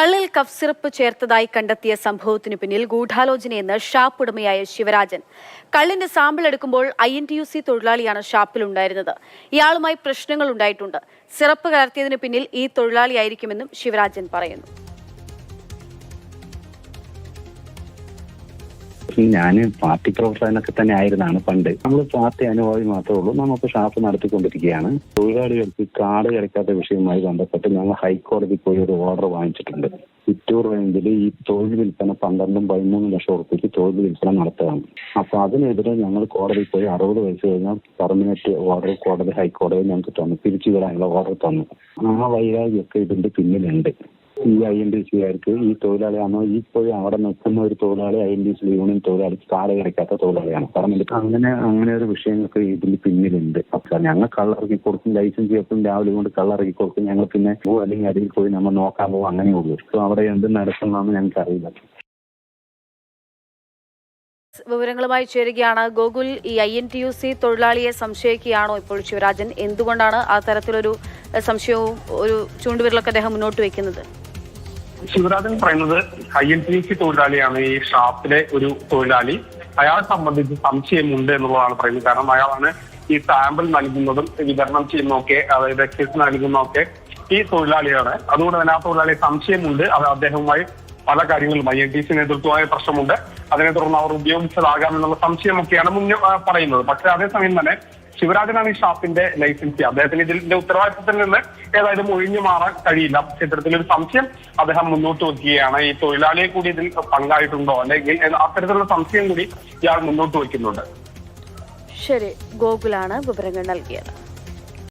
കള്ളിൽ cough syrup ചേർത്തതായി കണ്ടെത്തിയ സംഭവത്തിനു പിന്നിൽ ഗൂഢാലോചനയെന്ന് ഷാപ്പ് ഉടമയായ ശിവരാജൻ. കള്ളിന്റെ സാമ്പിൾ എടുക്കുമ്പോൾ I N T U C തൊഴിലാളിയാണ് ഷാപ്പിലുണ്ടായിരുന്നത് ഇയാളുമായി പ്രശ്നങ്ങൾ ഉണ്ടായിട്ടുണ്ട്. സിറപ്പ് കലർത്തിയതിനു പിന്നിൽ ഈ തൊഴിലാളിയായിരിക്കുമെന്നും ശിവരാജൻ പറയുന്നു. ഞാൻ പാർട്ടി പ്രവർത്തകനൊക്കെ തന്നെ ആയിരുന്നാണ് പണ്ട്. നമ്മൾ പാർട്ടി അനുഭാവി മാത്രമേ ഉള്ളൂ. നമുക്ക് ഷാപ്പ് നടത്തിക്കൊണ്ടിരിക്കുകയാണ്. തൊഴിലാളികൾക്ക് കാട് കിടക്കാത്ത വിഷയവുമായി ബന്ധപ്പെട്ട് ഞങ്ങൾ ഹൈക്കോടതി പോയി ഒരു ഓർഡർ വാങ്ങിച്ചിട്ടുണ്ട്. ചിറ്റൂർ റേഞ്ചിൽ ഈ തൊഴിൽ വിൽപ്പന പന്ത്രണ്ടും പതിമൂന്നും ലക്ഷം ഉറുപ്പിക്ക് തൊഴിൽ വിൽപ്പന നടത്തുകയാണ്. അപ്പൊ അതിനെതിരെ ഞങ്ങൾ കോടതി പോയി അറുപത് വയസ്സ് കഴിഞ്ഞാൽ പെർമനന്റ് ഓർഡർ കോടതി ഹൈക്കോടതി ഞങ്ങൾക്ക് തന്നു. പിരിച്ചുവിടാനുള്ള ഓർഡർ തന്നു. ആ വൈരാഗ്യമൊക്കെ ഇതിന്റെ പിന്നിലുണ്ട്. ഈ ഐ എൻ ഡി സിക്കാർക്ക് ഈ തൊഴിലാളിയാണോ പോയി അവിടെ നിൽക്കുന്ന ഒരു തൊഴിലാളി I N D C union തൊഴിലാളി കാല കിടക്കാത്ത തൊഴിലാളിയാണ്. കാരണം അങ്ങനെ അങ്ങനെ ഒരു വിഷയങ്ങൾക്ക് ഇതിന് പിന്നിലുണ്ട്. അപ്പൊ ഞങ്ങൾ കള്ളിറക്കി കൊടുക്കും ലൈസൻസ് എപ്പോഴും രാവിലെ കൊണ്ട് കള്ളിറക്കി കൊടുക്കും. ഞങ്ങൾ പിന്നെ പോകും അല്ലെങ്കിൽ അതിൽ പോയി നമ്മൾ നോക്കാൻ പോകും അങ്ങനെ ഉള്ളൂ. സോ അവിടെ എന്ത് നടക്കുന്നതെന്ന് ഞങ്ങൾക്ക് അറിയില്ല വിവരങ്ങളുമായി ചേരുകയാണ് ഗോകുൽ. ഈ I N T U C തൊഴിലാളിയെ സംശയിക്കുകയാണോ ഇപ്പോൾ ശിവരാജൻ? എന്തുകൊണ്ടാണ് ആ തരത്തിലൊരു സംശയവും ഒരു ചൂണ്ടുവിരലൊക്കെ അദ്ദേഹം മുന്നോട്ട് വെക്കുന്നത് ശിവരാജൻ പറയുന്നത് ഐ എൻ ടി സി തൊഴിലാളിയാണ് ഈ ഷാപ്പിലെ ഒരു തൊഴിലാളി. അയാൾ സംബന്ധിച്ച് സംശയമുണ്ട് എന്നുള്ളതാണ് പറയുന്നത്. കാരണം അയാളാണ് ഈ സാമ്പിൾ നൽകുന്നതും വിതരണം ചെയ്യുന്നതൊക്കെ അതായത് എക്സൈസ് നൽകുന്നതൊക്കെ ഈ തൊഴിലാളിയാണ്. അതുകൊണ്ട് തന്നെ ആ തൊഴിലാളി സംശയമുണ്ട്. അത് അദ്ദേഹവുമായി പല കാര്യങ്ങളും ഐ എൻ ടി സി നേതൃത്വമായ പ്രശ്നമുണ്ട്. അതിനെ തുടർന്ന് അവർ ഉപയോഗിച്ചതാകാം എന്നുള്ള സംശയമൊക്കെയാണ് മുന്നേ പറയുന്നത്. പക്ഷേ അതേസമയം തന്നെ ശിവരാജനാണ് ഈ ഷാപ്പിന്റെ ലൈസൻസി. അദ്ദേഹത്തിന് ഇതിന്റെ ഉത്തരവാദിത്തത്തിൽ നിന്ന് ഏതായാലും ഒഴിഞ്ഞു മാറാൻ കഴിയില്ല. ചിത്രത്തിൽ ഒരു സംശയം അദ്ദേഹം മുന്നോട്ട് വയ്ക്കുകയാണ്. ഈ തൊഴിലാളിയെ കൂടി ഇതിൽ പങ്കായിട്ടുണ്ടോ അല്ലെങ്കിൽ അത്തരത്തിലുള്ള സംശയം കൂടി ഇയാൾ മുന്നോട്ട് വയ്ക്കുന്നുണ്ട്. ശരി ഗോകുലാണ് വിവരങ്ങൾ നൽകിയത്.